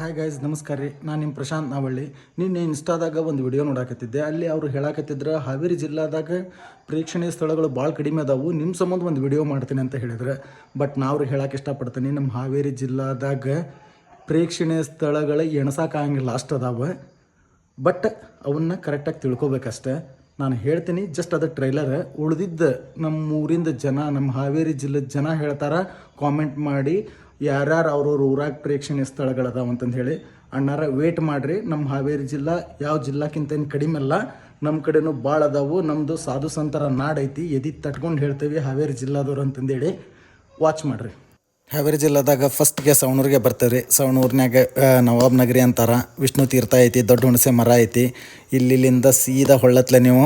Hi guys ನಮಸ್ಕಾರ ರೀ. ನಾನು ನಿಮ್ಮ ಪ್ರಶಾಂತ್ ನಾವಳ್ಳಿ. ನಿನ್ನೆ ಇನ್ಸ್ಟಾದಾಗ ಒಂದು ವಿಡಿಯೋ ನೋಡಾಕತ್ತಿದ್ದೆ. ಅಲ್ಲಿ ಅವರು ಹೇಳಾಕತ್ತಿದ್ರು, ಹಾವೇರಿ ಜಿಲ್ಲಾದಾಗ ಪ್ರೇಕ್ಷಣೀಯ ಸ್ಥಳಗಳು ಭಾಳ ಕಡಿಮೆ ಅದಾವು. ನಿಮ್ಮ ಸಂಬಂಧ ಒಂದು ವಿಡಿಯೋ ಮಾಡ್ತೀನಿ ಅಂತ ಹೇಳಿದ್ರೆ. ಬಟ್ ನಾ ನಾವು ಹೇಳಕ್ಕೆ ಇಷ್ಟಪಡ್ತೀನಿ. ನಮ್ಮ ಹಾವೇರಿ ಜಿಲ್ಲಾದಾಗ ಪ್ರೇಕ್ಷಣೀಯ ಸ್ಥಳಗಳು ಎಣಸಾಕಾಗಂಗಿಲ್ಲ, ಅಷ್ಟು ಅದಾವೆ. ಬಟ್ ಅವನ್ನ ಕರೆಕ್ಟಾಗಿ ತಿಳ್ಕೊಬೇಕಷ್ಟೆ. ನಾನು ಹೇಳ್ತೀನಿ ಜಸ್ಟ್ ಅದು ಟ್ರೈಲರ್ ಉಳಿದಿದ್ದ ನಮ್ಮ ಊರಿಂದ ಜನ ನಮ್ಮ ಹಾವೇರಿ ಜಿಲ್ಲೆದ ಜನ ಹೇಳ್ತಾರೆ ಕಾಮೆಂಟ್ ಮಾಡಿ. ಯಾರ್ಯಾರು ಅವ್ರವ್ರ ಊರಾಗ ಪ್ರೇಕ್ಷಣೀಯ ಸ್ಥಳಗಳದಾವ ಅಂತಂದು ಹೇಳಿ ಅಣ್ಣಾರ ವೇಟ್ ಮಾಡಿರಿ ನಮ್ಮ ಹಾವೇರಿ ಜಿಲ್ಲಾ ಯಾವ ಜಿಲ್ಲಾಕ್ಕಿಂತ ಏನು ಕಡಿಮೆ ಅಲ್ಲ ನಮ್ಮ ಕಡೆನೂ ಭಾಳ ಅದಾವು ನಮ್ಮದು ಸಾಧು ಸಂತರ ನಾಡೈತಿ ಎದಿ ತಟ್ಕೊಂಡು ಹೇಳ್ತೇವೆ ಹಾವೇರಿ ಜಿಲ್ಲಾದವ್ರು ಅಂತಂದೇಳಿ ವಾಚ್ ಮಾಡಿರಿ. ಹಾವೇರಿ ಜಿಲ್ಲಾದಾಗ ಫಸ್ಟ್ಗೆ ಸವಣೂರಿಗೆ ಬರ್ತೇವೆ ರೀ ಸವಣೂರಿನಾಗ ನವಾಬ್ ನಗರಿ ಅಂತಾರ, ವಿಷ್ಣು ತೀರ್ಥ ಐತಿ, ದೊಡ್ಡ ಹುಣಸೆ ಮರ ಐತಿ ಇಲ್ಲಿಂದ ಸೀದಾ ಹೊಳ್ಳತ್ಲೆ ನೀವು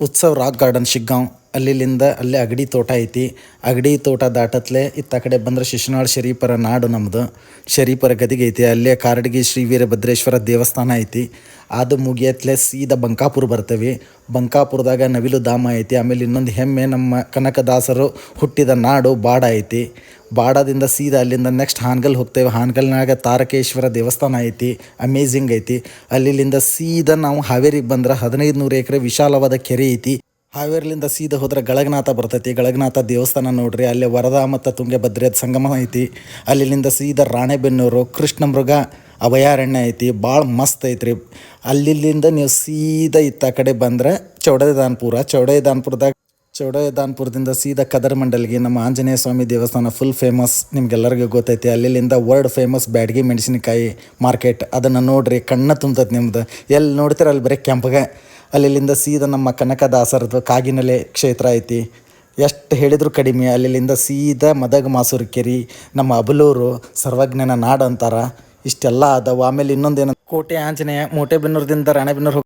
ಉತ್ಸವ್ ರಾಕ್ ಗಾರ್ಡನ್, ಶಿಗ್ಗಾಂವ್ ಅಲ್ಲಿಂದ ಅಲ್ಲೇ ಅಗಡಿ ತೋಟ ಐತಿ. ಅಗಡಿ ತೋಟ ದಾಟತ್ಲೆ ಇತ್ತ ಕಡೆ ಬಂದ್ರೆ ಶಿಶುನಾಳ್ ಶರೀಫರ ನಾಡು ನಮ್ಮದು ಶರೀಫರ ಗದಿಗೆ ಐತಿ. ಅಲ್ಲೇ ಕಾರಡಗಿ ಶ್ರೀ ವೀರಭದ್ರೇಶ್ವರ ದೇವಸ್ಥಾನ ಐತಿ. ಅದು ಮುಗಿಯತ್ಲೆ ಸೀದಾ ಬಂಕಾಪುರ ಬರ್ತೇವೆ. ಬಂಕಾಪುರದಾಗ ನವಿಲು ಧಾಮ ಐತಿ. ಆಮೇಲೆ ಇನ್ನೊಂದು ಹೆಮ್ಮೆ ನಮ್ಮ ಕನಕದಾಸರು ಹುಟ್ಟಿದ ನಾಡು ಬಾಡ ಐತಿ. ಬಾಡದಿಂದ ಸೀದಾ ಅಲ್ಲಿಂದ ನೆಕ್ಸ್ಟ್ ಹಾನ್ಗಲ್ ಹೋಗ್ತೇವೆ. ಹಾನ್ಗಲ್ನಾಗ ತಾರಕೇಶ್ವರ ದೇವಸ್ಥಾನ ಐತಿ. ಅಮೇಝಿಂಗ್ ಐತಿ. ಅಲ್ಲಿಂದ ಸೀದಾ ನಾವು ಹಾವೇರಿಗೆ ಬಂದ್ರೆ ಹದಿನೈದು ನೂರು ಎಕರೆ ವಿಶಾಲವಾದ ಕೆರೆ ಐತಿ. ಹಾವೇರಿಲಿಂದ ಸೀದಾ ಹೋದ್ರೆ ಗಳಗನಾಥ ಬರ್ತೈತಿ. ಗಳಗನಾಥ ದೇವಸ್ಥಾನ ನೋಡ್ರಿ, ಅಲ್ಲಿ ವರದಾ ಮತ್ತು ತುಂಗಭದ್ರದ ಸಂಗಮ ಐತಿ. ಅಲ್ಲಿಂದ ಸೀದಾ ರಾಣೆಬೆನ್ನೂರು ಕೃಷ್ಣ ಮೃಗ ಅಭಯಾರಣ್ಯ ಐತಿ. ಭಾಳ ಮಸ್ತ್ ಐತ್ರಿ. ಅಲ್ಲಿಂದ ನೀವು ಸೀದಾ ಇತ್ತ ಕಡೆ ಬಂದ್ರೆ ಚೌಡಯದಾನ್ಪುರ ಚೌಡಯದಾನ್ಪುರದಾಗ ಚೌಡಯದಾನ್ಪುರದಿಂದ ಸೀದಾ ಕದರ್ ಮಂಡಲ್ಗೆ ನಮ್ಮ ಆಂಜನೇಯ ಸ್ವಾಮಿ ದೇವಸ್ಥಾನ ಫುಲ್ ಫೇಮಸ್ ನಿಮ್ಗೆಲ್ಲರಿಗೂ ಗೊತ್ತೈತಿ. ಅಲ್ಲಿಂದ ವರ್ಲ್ಡ್ ಫೇಮಸ್ ಬ್ಯಾಡಗಿ ಮೆಣಸಿನಕಾಯಿ ಮಾರ್ಕೆಟ್ ಅದನ್ನು ನೋಡ್ರಿ, ಕಣ್ಣ ತುಂಬತೈತಿ ನಿಮ್ದು. ಎಲ್ಲಿ ನೋಡ್ತೀರ ಅಲ್ಲಿ ಬರೀ ಕೆಂಪಗೆ. ಅಲ್ಲಿಂದ ಸೀದಾ ನಮ್ಮ ಕನಕದಾಸರದು ಕಾಗಿನಲೆ ಕ್ಷೇತ್ರ ಐತಿ. ಎಷ್ಟು ಹೇಳಿದ್ರು ಕಡಿಮೆ. ಅಲ್ಲಿಂದ ಸೀದಾ ಮದಗ ಮಾಸೂರು ಕೆರಿ, ನಮ್ಮ ಅಬಲೂರು ಸರ್ವಜ್ಞನ ನಾಡು ಅಂತಾರ. ಇಷ್ಟೆಲ್ಲ ಅದಾವ ಆಮೇಲೆ ಇನ್ನೊಂದೇನು ಕೋಟೆ ಆಂಜನೇಯ, ಮೋಟೆಬೆನ್ನೂರದಿಂದ ರಾಣೆಬೆನ್ನೂರು